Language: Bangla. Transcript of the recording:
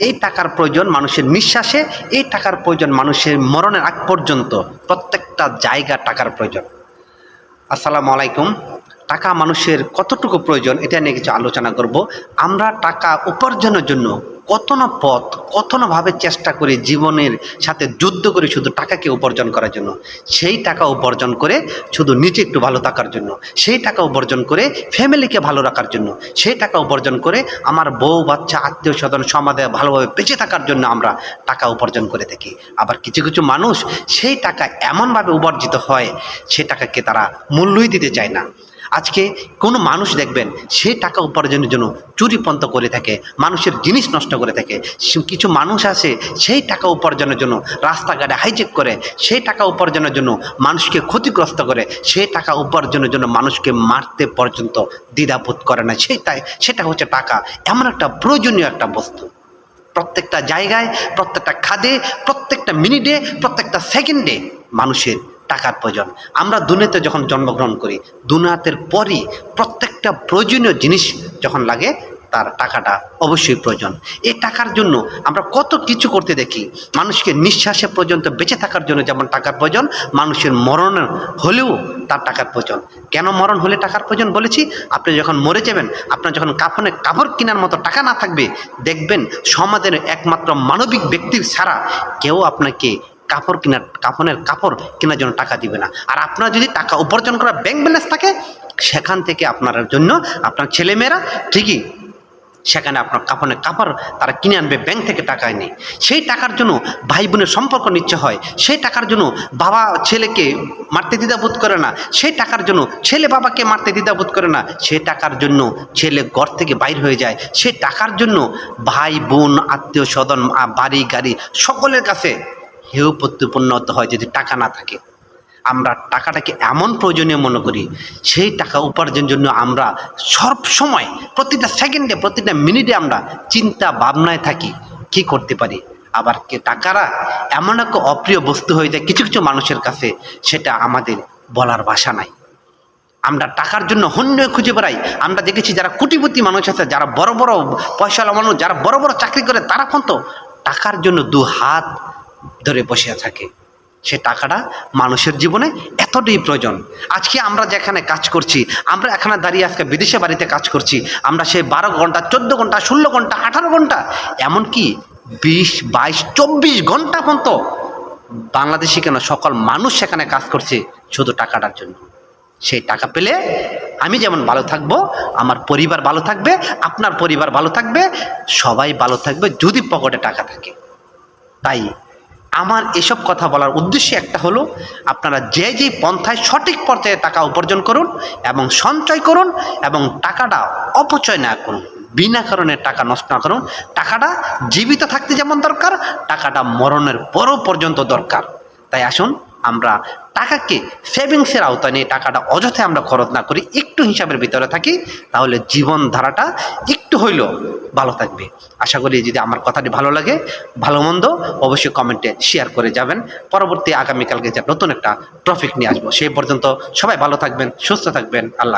এই টাকার প্রয়োজন মানুষের নিঃশ্বাসে, এই টাকার প্রয়োজন মানুষের মরণের আগ পর্যন্ত। প্রত্যেকটা জায়গা টাকার প্রয়োজন। আসসালামু আলাইকুম। টাকা মানুষের কতটুকু প্রয়োজন, এটা নিয়ে কিছু আলোচনা করব। আমরা টাকা উপার্জনের জন্য কত না পথ, কত না ভাবে চেষ্টা করে জীবনের সাথে যুদ্ধ করে শুধু টাকাকে উপার্জন করার জন্য। সেই টাকা উপার্জন করে শুধু নিজে একটু ভালো থাকার জন্য। সেই টাকা উপার্জন করে ফ্যামিলিকে ভালো রাখার জন্য। সেই টাকা উপার্জন করে আমার বউ, বাচ্চা, আত্মীয় স্বজন, সমাজে ভালোভাবে বেঁচে থাকার জন্য আমরা টাকা উপার্জন করে থাকি। আবার কিছু কিছু মানুষ সেই টাকা এমনভাবে উপার্জিত হয়, সে টাকাকে তারা মূল্যই দিতে চায় না। আজকে কোনো মানুষ দেখবেন সেই টাকা উপার্জনের জন্য চুরিপন্ত করে থাকে, মানুষের জিনিস নষ্ট করে থাকে। সে- কিছু মানুষ আছে, সেই টাকা উপার্জনের জন্য রাস্তাঘাটে হাইজেক করে, সেই টাকা উপার্জনের জন্য মানুষকে ক্ষতিগ্রস্ত করে, সেই টাকা উপার্জনের জন্য মানুষকে মারতে পর্যন্ত দ্বিধাবোধ করে না। সেটাই সেটা হচ্ছে টাকা। এমন একটা প্রয়োজনীয় একটা বস্তু। প্রত্যেকটা জায়গায়, প্রত্যেকটা খাদে, প্রত্যেকটা মিনিটে প্রত্যেকটা সেকেন্ডে মানুষের টাকার প্রয়োজন। আমরা দুনিয়াতে যখন জন্মগ্রহণ করি, দুনিয়াতের পরই প্রত্যেকটা প্রয়োজনীয় জিনিস যখন লাগে, তার টাকাটা অবশ্যই প্রয়োজন। এই টাকার জন্য আমরা কত কিছু করতে দেখি। মানুষকে নিঃশ্বাসে পর্যন্ত বেঁচে থাকার জন্য যেমন টাকার প্রয়োজন, মানুষের মরণ হলেও তার টাকার প্রয়োজন। কেন মরণ হলে টাকার প্রয়োজন বলেছি? আপনি যখন মরে যাবেন, আপনার যখন কাফনে কাপড় কেনার মতো টাকা না থাকবে, দেখবেন সমাজের একমাত্র মানবিক ব্যক্তির ছাড়া কেউ আপনাকে কাপড় কেনার কাফনের কাপড় কেনার জন্য টাকা দিবে না। আর আপনার যদি টাকা উপার্জন করা ব্যাংক ব্যালেন্স থাকে, সেখান থেকে আপনার জন্য আপনার ছেলেমেয়েরা ঠিকই সেখানে আপনার কাপড়ের কাপড় তারা কিনে আনবে ব্যাংক থেকে টাকা এনে। সেই টাকার জন্য ভাই বোনের সম্পর্ক নিচ্ছে হয়। সেই টাকার জন্য বাবা ছেলেকে মারতে দ্বিধাবোধ করে না। সেই টাকার জন্য ছেলে বাবাকে মারতে দ্বিধাবোধ করে না। সেই টাকার জন্য ছেলে ঘর থেকে বাইর হয়ে যায়। সেই টাকার জন্য ভাই বোন আত্মীয় স্বজন বাড়ি, গাড়ি সকলের কাছে হেয় প্রত্যুপন্ন হতে হয় যদি টাকা না থাকে। আমরা টাকাটাকে এমন প্রয়োজনীয় মনে করি, সেই টাকা উপার্জনের জন্য আমরা সব সময় প্রতিটা সেকেন্ডে, প্রতিটা মিনিটে আমরা চিন্তা ভাবনায় থাকি, কি করতে পারি? আবার কে টাকারা এমন এক অপ্রিয় বস্তু হয়ে যায়, কিছু কিছু মানুষের কাছে সেটা আমাদের বলার ভাষা নাই। আমরা টাকার জন্য হন্য খুঁজে বেড়াই। আমরা দেখেছি যারা কোটিপতি মানুষ আছে, যারা বড় বড় পয়সাওয়ালা মানুষ, যারা বড় বড় চাকরি করে, তারা কিন্তু টাকার জন্য দু হাত ধরে বসে থাকে। সে টাকাটা মানুষের জীবনে এতটাই প্রয়োজন। আজকে আমরা যেখানে কাজ করছি, আমরা এখানে দাঁড়িয়ে আজকে বিদেশে বাড়িতে কাজ করছি, আমরা সেই বারো ঘণ্টা, চোদ্দ ঘণ্টা, ষোলো ঘণ্টা, আঠারো ঘণ্টা, এমনকি বিশ, বাইশ, চব্বিশ ঘণ্টা পর্যন্ত বাংলাদেশি কেন সকল মানুষ সেখানে কাজ করছে শুধু টাকাটার জন্য? সেই টাকা পেলে আমি যেমন ভালো থাকব, আমার পরিবার ভালো থাকবে, আপনার পরিবার ভালো থাকবে, সবাই ভালো থাকবে যদি পকেটে টাকা থাকে। তাই আমার এসব কথা বলার উদ্দেশ্য একটা হলো, আপনারা যে যে পন্থায় সঠিক পর্যায়ে টাকা উপার্জন করুন এবং সঞ্চয় করুন এবং টাকাটা অপচয় না করুন, বিনা কারণে টাকা নষ্ট না করুন। টাকাটা জীবিত থাকতে যেমন দরকার, টাকাটা মরণের পরও পর্যন্ত দরকার। তাই আসুন আমরা টাকাকে সেভিংসের আওতায় নিয়ে টাকাটা অযথায় আমরা খরচ না করি একটু হিসাবের ভিতরে থাকি, তাহলে জীবন ধারাটা একটু হইলেও ভালো থাকবে আশা করি যদি আমার কথাটি ভালো লাগে, ভালো মন্দ, অবশ্যই কমেন্টে শেয়ার করে যাবেন পরবর্তী আগামীকালকে যে নতুন একটা ট্রফিক নিয়ে আসব, সেই পর্যন্ত সবাই ভালো থাকবেন, সুস্থ থাকবেন, আল্লাহ।